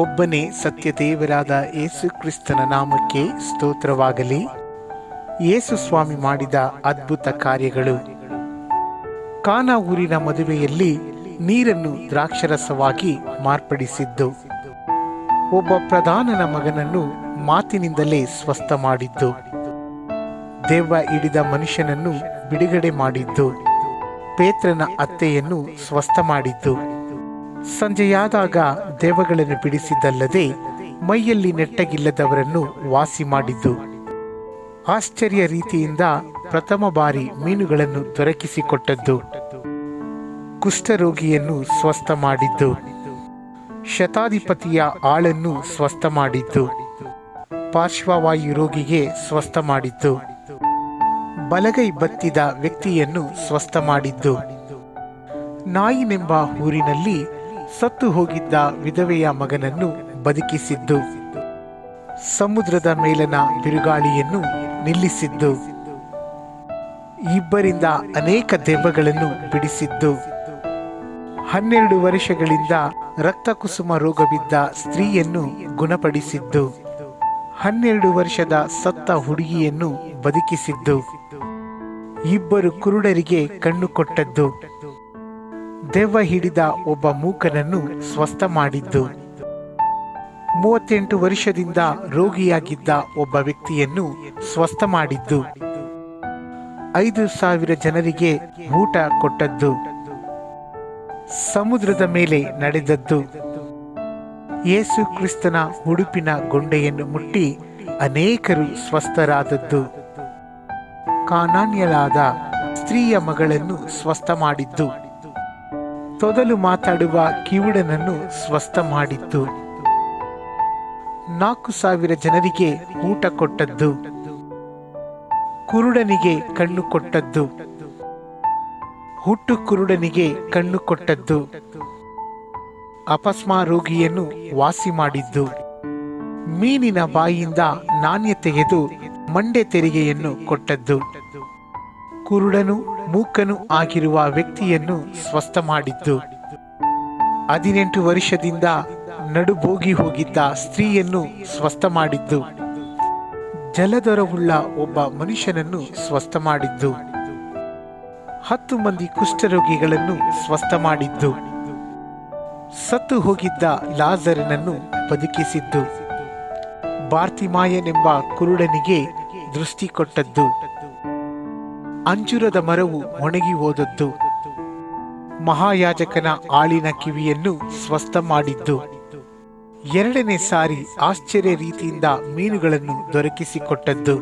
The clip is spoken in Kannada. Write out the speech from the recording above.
ಒಬ್ಬನೇ ಸತ್ಯದೇವರಾದ ಯೇಸು ಕ್ರಿಸ್ತನ ನಾಮಕ್ಕೆ ಸ್ತೋತ್ರವಾಗಲಿ. ಯೇಸು ಸ್ವಾಮಿ ಮಾಡಿದ ಅದ್ಭುತ ಕಾರ್ಯಗಳು. ಕಾನಾ ಊರಿನ ಮದುವೆಯಲ್ಲಿ ನೀರನ್ನು ದ್ರಾಕ್ಷರಸವಾಗಿ ಮಾರ್ಪಡಿಸಿದ್ದು. ಒಬ್ಬ ಪ್ರಧಾನನ ಮಗನನ್ನು ಮಾತಿನಿಂದಲೇ ಸ್ವಸ್ಥ ಮಾಡಿದ್ದು. ದೆವ್ವ ಹಿಡಿದ ಮನುಷ್ಯನನ್ನು ಬಿಡುಗಡೆ ಮಾಡಿದ್ದು. ಪೇತ್ರನ ಅತ್ತೆಯನ್ನು ಸ್ವಸ್ಥ ಮಾಡಿದ್ದು. ಸಂಜೆಯಾದಾಗ ದೇವಗಳನ್ನು ಬಿಡಿಸಿದ್ದಲ್ಲದೆ ಮೈಯಲ್ಲಿ ನೆಟ್ಟಗಿಲ್ಲದವರನ್ನು ವಾಸಿ ಮಾಡಿದ್ದು. ಆಶ್ಚರ್ಯ ರೀತಿಯಿಂದ ಪ್ರಥಮ ಬಾರಿ ಮೀನುಗಳನ್ನು ದೊರಕಿಸಿಕೊಟ್ಟದ್ದು. ಕುಷ್ಠರೋಗಿಯನ್ನು ಸ್ವಸ್ಥ ಮಾಡಿದ್ದು. ಶತಾಧಿಪತಿಯ ಆಳನ್ನು ಸ್ವಸ್ಥ ಮಾಡಿದ್ದು. ಪಾರ್ಶ್ವವಾಯು ರೋಗಿಗೆ ಸ್ವಸ್ಥ ಮಾಡಿದ್ದು. ಬಲಗೈ ಬತ್ತಿದ ವ್ಯಕ್ತಿಯನ್ನು ಸ್ವಸ್ಥ ಮಾಡಿದ್ದು. ನಾಯಿನೆಂಬ ಊರಿನಲ್ಲಿ ಸತ್ತು ಹೋಗಿದ್ದ ವಿಧವೆಯ ಮಗನನ್ನು ಬದುಕಿಸಿದ್ದು. ಸಮುದ್ರದ ಮೇಲನ ಬಿರುಗಾಳಿಯನ್ನು ನಿಲ್ಲಿಸಿದ್ದು. ಇಬ್ಬರಿಂದ ಅನೇಕ ದೆವ್ವಗಳನ್ನು ಬಿಡಿಸಿದ್ದು. ಹನ್ನೆರಡು ವರ್ಷಗಳಿಂದ ರಕ್ತಕುಸುಮ ರೋಗವಿದ್ದ ಸ್ತ್ರೀಯನ್ನು ಗುಣಪಡಿಸಿದ್ದು. ಹನ್ನೆರಡು ವರ್ಷದ ಸತ್ತ ಹುಡುಗಿಯನ್ನು ಬದುಕಿಸಿದ್ದು. ಇಬ್ಬರು ಕುರುಡರಿಗೆ ಕಣ್ಣು ಕೊಟ್ಟದ್ದು. ದೆವ್ವ ಹಿಡಿದ ಒಬ್ಬ ಮೂಕನನ್ನು ಸ್ವಸ್ಥ ಮಾಡಿದ್ದು ಮೂವತ್ತೆಂಟು ವರ್ಷದಿಂದ ರೋಗಿಯಾಗಿದ್ದ ಒಬ್ಬ ವ್ಯಕ್ತಿಯನ್ನು ಸ್ವಸ್ಥ ಮಾಡಿದ್ದು ಐದು ಸಾವಿರ ಜನರಿಗೆ ಊಟ ಕೊಟ್ಟದ್ದು. ಸಮುದ್ರದ ಮೇಲೆ ನಡೆದದ್ದು. ಯೇಸು ಕ್ರಿಸ್ತನ ಉಡುಪಿನ ಗೊಂಡೆಯನ್ನು ಮುಟ್ಟಿ ಅನೇಕರು ಸ್ವಸ್ಥರಾದದ್ದು. ಕಾನಾನ್ಯಳಾದ ಸ್ತ್ರೀಯ ಮಗಳನ್ನು ಸ್ವಸ್ಥ ಮಾಡಿದ್ದು ತೊದಲು ಮಾತಾಡುವ ಕಿವುಡನನ್ನು ಸ್ವಸ್ಥ ಮಾಡಿತ್ತು ನಾಲ್ಕು ಸಾವಿರ ಜನರಿಗೆ ಊಟ ಕೊಟ್ಟದ್ದು. ಕುರುಡನಿಗೆ ಕಣ್ಣು ಕೊಟ್ಟದ್ದು. ಹುಟ್ಟು ಕುರುಡನಿಗೆ ಕಣ್ಣು ಕೊಟ್ಟದ್ದು. ಅಪಸ್ಮಾ ರೋಗಿಯನ್ನು ವಾಸಿ ಮಾಡಿದ್ದು. ಮೀನಿನ ಬಾಯಿಯಿಂದ ನಾಣ್ಯ ತೆಗೆದು ಮಂಡೆ ತೆರಿಗೆಯನ್ನು ಕೊಟ್ಟದ್ದು. ಕುರುಡನು, ಮೂಕನು ಆಗಿರುವ ವ್ಯಕ್ತಿಯನ್ನು ಸ್ವಸ್ಥ ಮಾಡಿದ್ದು ಹದಿನೆಂಟು ವರ್ಷದಿಂದ ನಡುಬೋಗಿ ಹೋಗಿದ್ದ ಸ್ತ್ರೀಯನ್ನು ಸ್ವಸ್ಥ ಮಾಡಿದ್ದು ಜಲದೊರವುಳ್ಳ ಒಬ್ಬ ಮನುಷ್ಯನನ್ನು ಸ್ವಸ್ಥ ಮಾಡಿದ್ದು ಹತ್ತು ಮಂದಿ ಕುಷ್ಠರೋಗಿಗಳನ್ನು ಸ್ವಸ್ಥ ಮಾಡಿದ್ದು ಸತ್ತು ಹೋಗಿದ್ದ ಲಾಜರನನ್ನು ಬದುಕಿಸಿದ್ದು. ಬಾರ್ತಿಮಾಯನೆಂಬ ಕುರುಡನಿಗೆ ದೃಷ್ಟಿ ಕೊಟ್ಟದ್ದು. ಅಂಜುರದ ಮರವು ಒಣಗಿ ಹೋದದ್ದು. ಮಹಾಯಾಜಕನ ಆಳಿನ ಕಿವಿಯನ್ನು ಸ್ವಸ್ಥ ಮಾಡಿದ್ದು. ಎರಡನೇ ಸಾರಿ ಆಶ್ಚರ್ಯ ರೀತಿಯಿಂದ ಮೀನುಗಳನ್ನು ದೊರಕಿಸಿಕೊಟ್ಟದ್ದು.